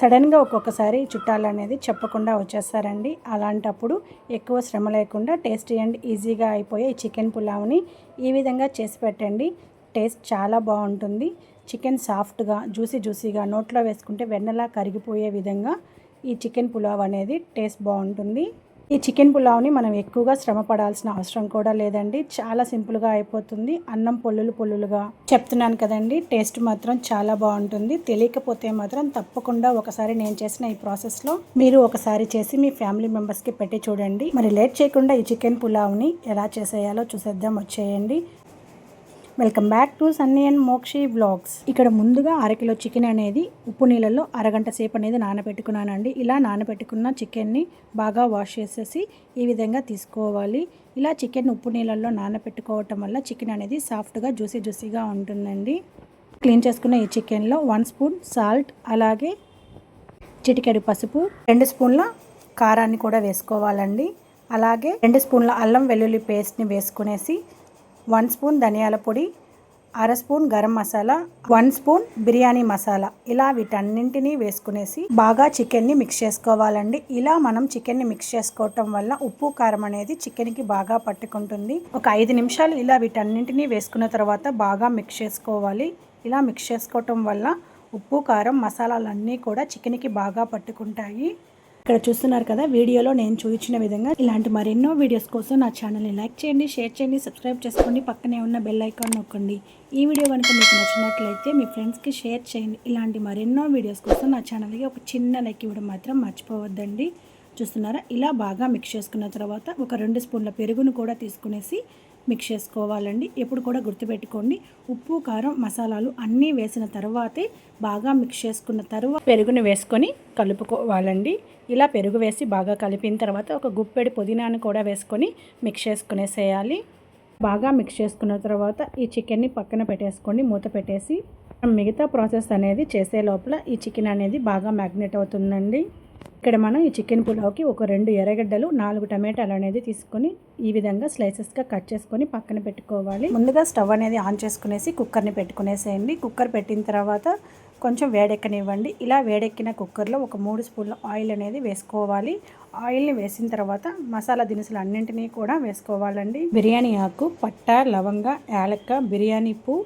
సడన్గా ఒక్కొక్కసారి చుట్టాలు అనేది చెప్పకుండా వచ్చేస్తారండి. అలాంటప్పుడు ఎక్కువ శ్రమ లేకుండా టేస్టీ అండ్ ఈజీగా అయిపోయే చికెన్ పులావ్ని ఈ విధంగా చేసి పెట్టండి. టేస్ట్ చాలా బాగుంటుంది. చికెన్ సాఫ్ట్గా జ్యూసీ జ్యూసీగా నోట్లో వేసుకుంటే వెన్నలా కరిగిపోయే విధంగా ఈ చికెన్ పులావ్ అనేది టేస్ట్ బాగుంటుంది. ఈ చికెన్ పులావ్ని మనం ఎక్కువగా శ్రమ పడాల్సిన అవసరం కూడా లేదండి. చాలా సింపుల్గా అయిపోతుంది. అన్నం పొల్లులు పొల్లులుగా చెప్తున్నాను కదండి టేస్ట్ మాత్రం చాలా బాగుంటుంది. తెలియకపోతే మాత్రం తప్పకుండా ఒకసారి నేను చేసిన ఈ ప్రాసెస్లో మీరు ఒకసారి చేసి మీ ఫ్యామిలీ మెంబర్స్కి పెట్టి చూడండి. మరి లేట్ చేయకుండా ఈ చికెన్ పులావ్ని ఎలా చేసేయాలో చూసేద్దాం వచ్చేయండి. Welcome back to Sunny and Mokshi blogs ఇక్కడ ముందుగా అరకిలో చికెన్ అనేది ఉప్పు నీళ్ళలో అరగంట సేపు అనేది నానబెట్టుకున్నానండి. ఇలా నానబెట్టుకున్న చికెన్ని బాగా వాష్ చేసేసి ఈ విధంగా తీసుకోవాలి. ఇలా చికెన్ ఉప్పు నీళ్ళల్లో నానబెట్టుకోవటం వల్ల చికెన్ అనేది సాఫ్ట్గా జ్యూసీ జ్యూసీగా ఉంటుందండి. క్లీన్ చేసుకున్న ఈ చికెన్లో వన్ స్పూన్ సాల్ట్ అలాగే చిటికెడు పసుపు రెండు స్పూన్ల కారాన్ని కూడా వేసుకోవాలండి. అలాగే రెండు స్పూన్ల అల్లం వెల్లుల్లి పేస్ట్ని వేసుకునేసి వన్ స్పూన్ ధనియాల పొడి అర spoon garam masala one spoon biryani masala. ఇలా వీటన్నింటినీ వేసుకునేసి బాగా చికెన్ని మిక్స్ చేసుకోవాలండి. ఇలా మనం చికెన్ని మిక్స్ చేసుకోవటం వల్ల ఉప్పు కారం అనేది చికెన్కి బాగా పట్టుకుంటుంది. ఒక ఐదు నిమిషాలు ఇలా వీటన్నింటినీ వేసుకున్న తర్వాత బాగా మిక్స్ చేసుకోవాలి. ఇలా మిక్స్ చేసుకోవటం వల్ల ఉప్పు కారం మసాలాలన్నీ కూడా చికెన్కి బాగా పట్టుకుంటాయి. ఇక్కడ చూస్తున్నారు కదా వీడియోలో నేను చూపించిన విధంగా ఇలాంటి మరెన్నో వీడియోస్ కోసం నా ఛానల్ని లైక్ చేయండి షేర్ చేయండి సబ్స్క్రైబ్ చేసుకోండి పక్కనే ఉన్న బెల్ ఐకాన్ నొక్కండి. ఈ వీడియో కనుక మీకు నచ్చినట్లయితే మీ ఫ్రెండ్స్కి షేర్ చేయండి. ఇలాంటి మరెన్నో వీడియోస్ కోసం నా ఛానల్కి ఒక చిన్న లైక్ ఇవ్వడం మాత్రం మర్చిపోవద్దండి. చూస్తున్నారా? ఇలా బాగా మిక్స్ చేసుకున్న తర్వాత ఒక రెండు స్పూన్ల పెరుగును కూడా తీసుకునేసి మిక్స్ చేసుకోవాలండి. ఎప్పుడు కూడా గుర్తుపెట్టుకోండి. ఉప్పు కారం మసాలాలు అన్నీ వేసిన తర్వాతే బాగా మిక్స్ చేసుకున్న తర్వాత పెరుగును వేసుకొని కలుపుకోవాలండి. ఇలా పెరుగు వేసి బాగా కలిపిన తర్వాత ఒక గుప్పెడి పుదీనాను కూడా వేసుకొని మిక్స్ చేసుకునేసేయాలి. బాగా మిక్స్ చేసుకున్న తర్వాత ఈ చికెన్ని పక్కన పెట్టేసుకోండి. మూత పెట్టేసి మిగతా ప్రాసెస్ అనేది చేసే లోపల ఈ చికెన్ అనేది బాగా మ్యాగ్నెట్ అవుతుందండి. ఇక్కడ మనం ఈ చికెన్ పులావ్కి ఒక రెండు ఎర్రగడ్డలు నాలుగు టమాటాలు అనేది తీసుకొని ఈ విధంగా స్లైసెస్గా కట్ చేసుకొని పక్కన పెట్టుకోవాలి. ముందుగా స్టవ్ అనేది ఆన్ చేసుకునేసి కుక్కర్ని పెట్టుకునేసేయండి. కుక్కర్ పెట్టిన తర్వాత కొంచెం వేడెక్కనివ్వండి. ఇలా వేడెక్కిన కుక్కర్లో ఒక మూడు స్పూన్ల ఆయిల్ అనేది వేసుకోవాలి. ఆయిల్ని వేసిన తర్వాత మసాలా దినుసులు అన్నింటినీ కూడా వేసుకోవాలండి. బిర్యానీ ఆకు పట్ట లవంగ యాలక్క బిర్యానీ పువ్వు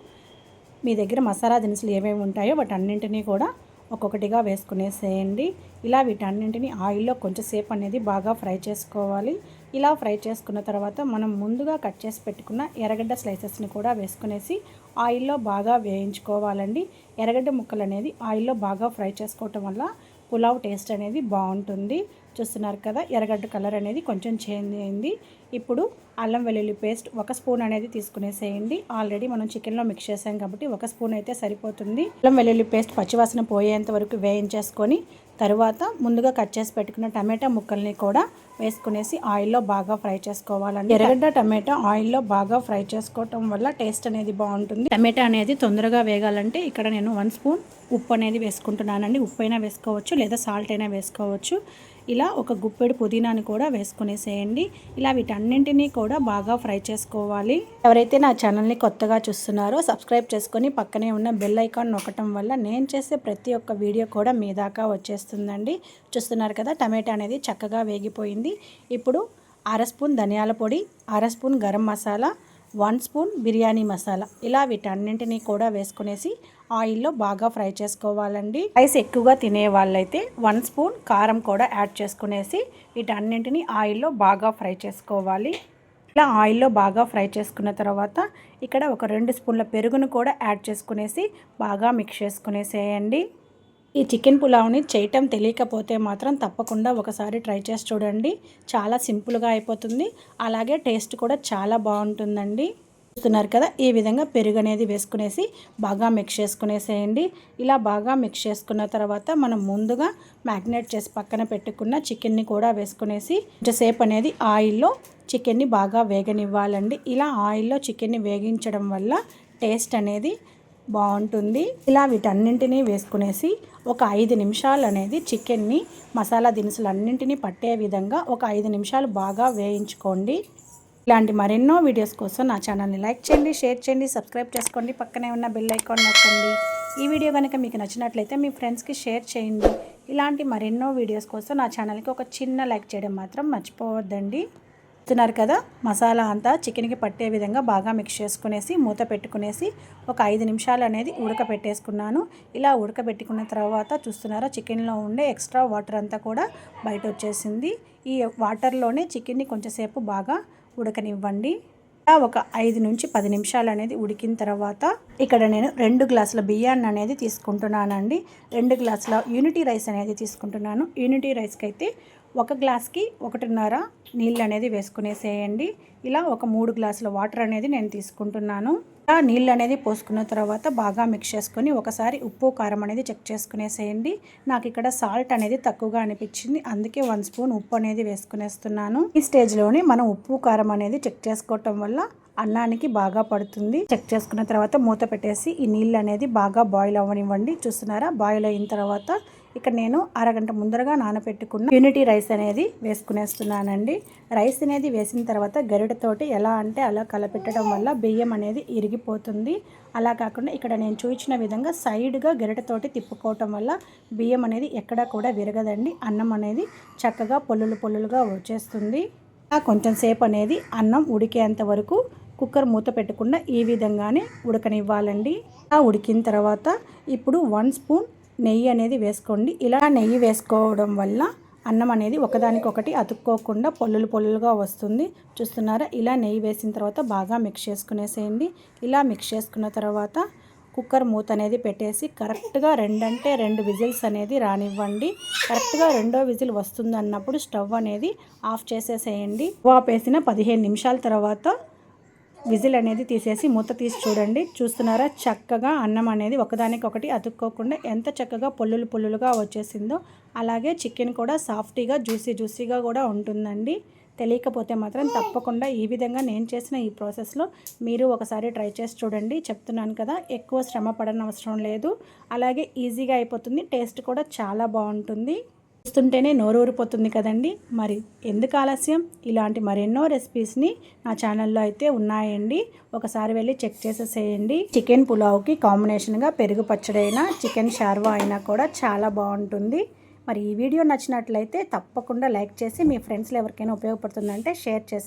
మీ దగ్గర మసాలా దినుసులు ఏమేమి ఉంటాయో వాటి అన్నింటినీ కూడా ఒక్కొక్కటిగా వేసుకునేసేయండి. ఇలా వీటన్నింటిని ఆయిల్లో కొంచెంసేపు అనేది బాగా ఫ్రై చేసుకోవాలి. ఇలా ఫ్రై చేసుకున్న తర్వాత మనం ముందుగా కట్ చేసి పెట్టుకున్న ఎర్రగడ్డ స్లైసెస్ని కూడా వేసుకునేసి ఆయిల్లో బాగా వేయించుకోవాలండి. ఎర్రగడ్డ ముక్కలు అనేది ఆయిల్లో బాగా ఫ్రై చేసుకోవటం వల్ల పులావ్ టేస్ట్ అనేది బాగుంటుంది. చూస్తున్నారు కదా ఎర్రగడ్డ కలర్ అనేది కొంచెం చేంజ్ అయింది. ఇప్పుడు అల్లం వెల్లుల్లి పేస్ట్ ఒక స్పూన్ అనేది తీసుకునేసేయండి. ఆల్రెడీ మనం చికెన్లో మిక్స్ చేసాం కాబట్టి ఒక స్పూన్ అయితే సరిపోతుంది. అల్లం వెల్లుల్లి పేస్ట్ పచ్చివాసన పోయేంత వరకు వేయించేసుకొని తరువాత ముందుగా కట్ చేసి పెట్టుకున్న టమాటా ముక్కల్ని కూడా వేసుకునేసి ఆయిల్లో బాగా ఫ్రై చేసుకోవాలండి. ఎర్రగడ్డ టమాటా ఆయిల్లో బాగా ఫ్రై చేసుకోవటం వల్ల టేస్ట్ అనేది బాగుంటుంది. టమాటా అనేది తొందరగా వేగాలంటే ఇక్కడ నేను వన్ స్పూన్ ఉప్పు అనేది వేసుకుంటున్నానండి. ఉప్పు అయినా వేసుకోవచ్చు లేదా సాల్ట్ అయినా వేసుకోవచ్చు. ఇలా ఒక గుప్పెడు పుదీనాని కూడా వేసుకునేసేయండి. ఇలా వీటన్నింటినీ కూడా బాగా ఫ్రై చేసుకోవాలి. ఎవరైతే నా ఛానల్ని కొత్తగా చూస్తున్నారో సబ్స్క్రైబ్ చేసుకొని పక్కనే ఉన్న బెల్ ఐకాన్ నొక్కటం వల్ల నేను చేసే ప్రతి ఒక్క వీడియో కూడా మీ దాకా వచ్చేస్తుందండి. చూస్తున్నారు కదా టమాటా అనేది చక్కగా వేగిపోయింది. ఇప్పుడు అర స్పూన్ ధనియాల పొడి అర spoon garam masala one spoon biryani masala. ఇలా వీటన్నింటినీ కూడా వేసుకునేసి ఆయిల్లో బాగా ఫ్రై చేసుకోవాలండి. రైస్ ఎక్కువగా తినే వాళ్ళైతే వన్ స్పూన్ కారం కూడా యాడ్ చేసుకునేసి వీటన్నింటినీ ఆయిల్లో బాగా ఫ్రై చేసుకోవాలి. ఇలా ఆయిల్లో బాగా ఫ్రై చేసుకున్న తర్వాత ఇక్కడ ఒక రెండు స్పూన్ల పెరుగును కూడా యాడ్ చేసుకునేసి బాగా మిక్స్ చేసుకునేసేయండి. ఈ చికెన్ పులావ్ని చేయటం తెలియకపోతే మాత్రం తప్పకుండా ఒకసారి ట్రై చేసి చూడండి. చాలా సింపుల్గా అయిపోతుంది. అలాగే టేస్ట్ కూడా చాలా బాగుంటుందండి. చూస్తున్నారు కదా ఈ విధంగా పెరుగు అనేది వేసుకునేసి బాగా మిక్స్ చేసుకునేసేయండి. ఇలా బాగా మిక్స్ చేసుకున్న తర్వాత మనం ముందుగా మ్యాగ్నేట్ చేసి పక్కన పెట్టుకున్న చికెన్ని కూడా వేసుకునేసి కొంచెంసేపు అనేది ఆయిల్లో చికెన్ని బాగా వేగనివ్వాలండి. ఇలా ఆయిల్లో చికెన్ని వేగించడం వల్ల టేస్ట్ అనేది బాగుంటుంది. ఇలా వీటన్నింటినీ వేసుకునేసి ఒక ఐదు నిమిషాలు అనేది చికెన్ని మసాలా దినుసులు అన్నింటినీ పట్టే విధంగా ఒక ఐదు నిమిషాలు బాగా వేయించుకోండి. ఇలాంటి మరెన్నో వీడియోస్ కోసం నా ఛానల్ని లైక్ చేయండి షేర్ చేయండి సబ్స్క్రైబ్ చేసుకోండి పక్కనే ఉన్న బెల్ ఐకాన్ నొక్కండి. ఈ వీడియో కనుక మీకు నచ్చినట్లయితే మీ ఫ్రెండ్స్కి షేర్ చేయండి. ఇలాంటి మరెన్నో వీడియోస్ కోసం నా ఛానల్కి ఒక చిన్న లైక్ చేయడం మాత్రం మర్చిపోవద్దండి. చూస్తున్నారు కదా మసాలా అంతా చికెన్కి పట్టే విధంగా బాగా మిక్స్ చేసుకునేసి మూత పెట్టుకునేసి ఒక ఐదు నిమిషాలు అనేది ఉడకబెట్టేసుకున్నాను ఇలా ఉడకబెట్టుకున్న తర్వాత చూస్తున్నారా చికెన్లో ఉండే ఎక్స్ట్రా వాటర్ అంతా కూడా బయట వచ్చేసింది ఈ వాటర్లోనే చికెన్ని కొంచెంసేపు బాగా ఉడకనివ్వండి. ఇలా ఒక ఐదు నుంచి పది నిమిషాలు అనేది ఉడికిన తర్వాత ఇక్కడ నేను రెండు గ్లాసుల బియ్యాన్ని అనేది తీసుకుంటున్నానండి. రెండు గ్లాసుల యూనిటీ రైస్ అనేది తీసుకుంటున్నాను. యూనిటీ రైస్కి అయితే ఒక గ్లాస్కి ఒకటిన్నర నీళ్ళు అనేది వేసుకునేసేయండి. ఇలా ఒక మూడు గ్లాసుల వాటర్ అనేది నేను తీసుకుంటున్నాను. ఇలా నీళ్ళు అనేది పోసుకున్న తర్వాత బాగా మిక్స్ చేసుకొని ఒకసారి ఉప్పు కారం అనేది చెక్ చేసుకునేసేయండి. నాకు ఇక్కడ సాల్ట్ అనేది తక్కువగా అనిపించింది. అందుకే వన్ స్పూన్ ఉప్పు అనేది వేసుకునేస్తున్నాను. ఈ స్టేజ్లోనే మనం ఉప్పు కారం అనేది చెక్ చేసుకోవటం వల్ల అన్నానికి బాగా పడుతుంది. చెక్ చేసుకున్న తర్వాత మూత పెట్టేసి ఈ నీళ్ళు అనేది బాగా బాయిల్ అవ్వనివ్వండి. చూస్తున్నారా? బాయిల్ అయిన తర్వాత ఇక్కడ నేను అరగంట ముందరగా నానబెట్టుకున్న యూనిటీ రైస్ అనేది వేసుకునేస్తున్నానండి. రైస్ అనేది వేసిన తర్వాత గరిటతోటి ఎలా అంటే అలా కలపెట్టడం వల్ల బియ్యం అనేది ఇరిగిపోతుంది. అలా కాకుండా ఇక్కడ నేను చూపించిన విధంగా సైడ్గా గరిటతోటి తిప్పుకోవటం వల్ల బియ్యం అనేది ఎక్కడా కూడా విరగదండి. అన్నం అనేది చక్కగా పొల్లులు పొల్లులుగా వచ్చేస్తుంది. కొంచెం సేపు అనేది అన్నం ఉడికేంత వరకు కుక్కర్ మూత పెట్టకుండా ఈ విధంగానే ఉడకనివ్వాలండి. ఆ ఉడికిన తర్వాత ఇప్పుడు వన్ స్పూన్ నెయ్యి అనేది వేసుకోండి. ఇలా నెయ్యి వేసుకోవడం వల్ల అన్నం అనేది ఒకదానికొకటి అతుక్కోకుండా పొల్లులు పొల్లులుగా వస్తుంది. చూస్తున్నారా? ఇలా నెయ్యి వేసిన తర్వాత బాగా మిక్స్ చేసుకునేసేయండి. ఇలా మిక్స్ చేసుకున్న తర్వాత కుక్కర్ మూత అనేది పెట్టేసి కరెక్ట్గా రెండంటే రెండు విజిల్స్ అనేది రానివ్వండి. కరెక్ట్గా రెండో విజిల్ వస్తుంది అన్నప్పుడు స్టవ్ అనేది ఆఫ్ చేసేసేయండి. ఆపేసిన పదిహేను నిమిషాల తర్వాత విజిల్ అనేది తీసేసి మూత తీసి చూడండి. చూస్తున్నారా? చక్కగా అన్నం అనేది ఒకదానికొకటి అతుక్కోకుండా ఎంత చక్కగా పొల్లులు పొల్లులుగా వచ్చేసిందో అలాగే చికెన్ కూడా సాఫ్టీగా జ్యూసీ జ్యూసీగా కూడా ఉంటుందండి. తెలియకపోతే మాత్రం తప్పకుండా ఈ విధంగా నేను చేసిన ఈ ప్రాసెస్లో మీరు ఒకసారి ట్రై చేసి చూడండి. చెప్తున్నాను కదా ఎక్కువ శ్రమ పడనవసరం లేదు. అలాగే ఈజీగా అయిపోతుంది. టేస్ట్ కూడా చాలా బాగుంటుంది. చూస్తుంటేనే నోరూరిపోతుంది కదండి. మరి ఎందుకు ఆలస్యం? ఇలాంటి మరెన్నో రెసిపీస్ని నా ఛానల్లో అయితే ఉన్నాయండి. ఒకసారి వెళ్ళి చెక్ చేసేసేయండి. చికెన్ పులావ్కి కాంబినేషన్గా పెరుగు పచ్చడి అయినా చికెన్ షార్వా అయినా కూడా చాలా బాగుంటుంది. మరి ఈ వీడియో నచ్చినట్లయితే తప్పకుండా లైక్ చేసి మీ ఫ్రెండ్స్లో ఎవరికైనా ఉపయోగపడుతుందంటే షేర్ చేసి